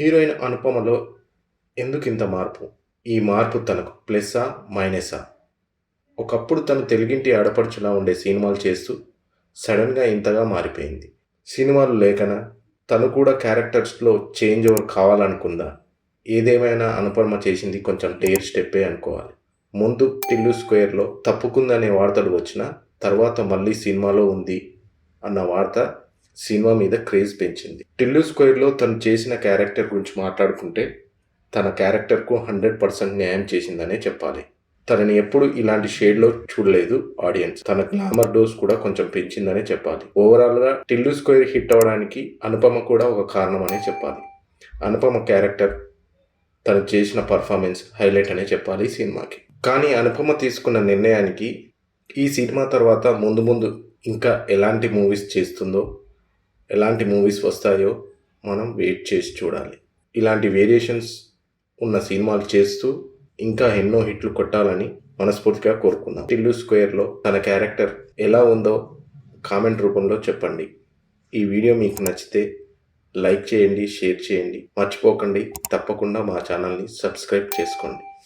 Heroine అనుపమలో ఎందుకు ఇంత మార్పు? ఈ మార్పు తనకు ప్లస్సా మైనసా ఒకప్పుడు తను తెలుగింటి ఆడపడుచులా ఉండే సినిమాలు చేస్తూ సడన్గా ఇంతగా మారిపోయింది. సినిమాలు లేకన? తను కూడా క్యారెక్టర్స్లో చేంజ్ ఓవర్ కావాలనుకుందా? ఏదేమైనా అనుపమ చేసింది కొంచెం డేర్ స్టెప్పే అనుకోవాలి. ముందు టిల్లు స్క్వేర్లో తప్పుకుందనే వార్తలు వచ్చినా తర్వాత మళ్ళీ సినిమాలో ఉంది అన్న వార్త సినిమా మీద క్రేజ్ పెంచింది. టిల్లు స్క్వేర్లో తను చేసిన క్యారెక్టర్ గురించి మాట్లాడుకుంటే తన క్యారెక్టర్కు హండ్రెడ్ పర్సెంట్ న్యాయం చేసిందనే చెప్పాలి. తనని ఎప్పుడు ఇలాంటి షేడ్లో చూడలేదు ఆడియన్స్. తన గ్లామర్ డోస్ కూడా కొంచెం పెంచిందనే చెప్పాలి. ఓవరాల్గా టిల్లు స్క్వేర్ హిట్ అవ్వడానికి అనుపమ కూడా ఒక కారణం చెప్పాలి. అనుపమ క్యారెక్టర్ తను చేసిన పర్ఫార్మెన్స్ హైలైట్ అనే చెప్పాలి ఈ సినిమాకి. కానీ అనుపమ తీసుకున్న నిర్ణయానికి ఈ సినిమా తర్వాత ముందు ముందు ఇంకా ఎలాంటి మూవీస్ చేస్తుందో ఎలాంటి మూవీస్ వస్తాయో మనం వెయిట్ చేసి చూడాలి. ఇలాంటి వేరియేషన్స్ ఉన్న సినిమాలు చేస్తూ ఇంకా ఎన్నో హిట్లు కొట్టాలని మనస్ఫూర్తిగా కోరుకుందాం. టిల్లు స్క్వేర్లో తన క్యారెక్టర్ ఎలా ఉందో కామెంట్ రూపంలో చెప్పండి. ఈ వీడియో మీకు నచ్చితే లైక్ చేయండి షేర్ చేయండి. మర్చిపోకండి. తప్పకుండా మా ఛానల్ని సబ్స్క్రైబ్ చేసుకోండి.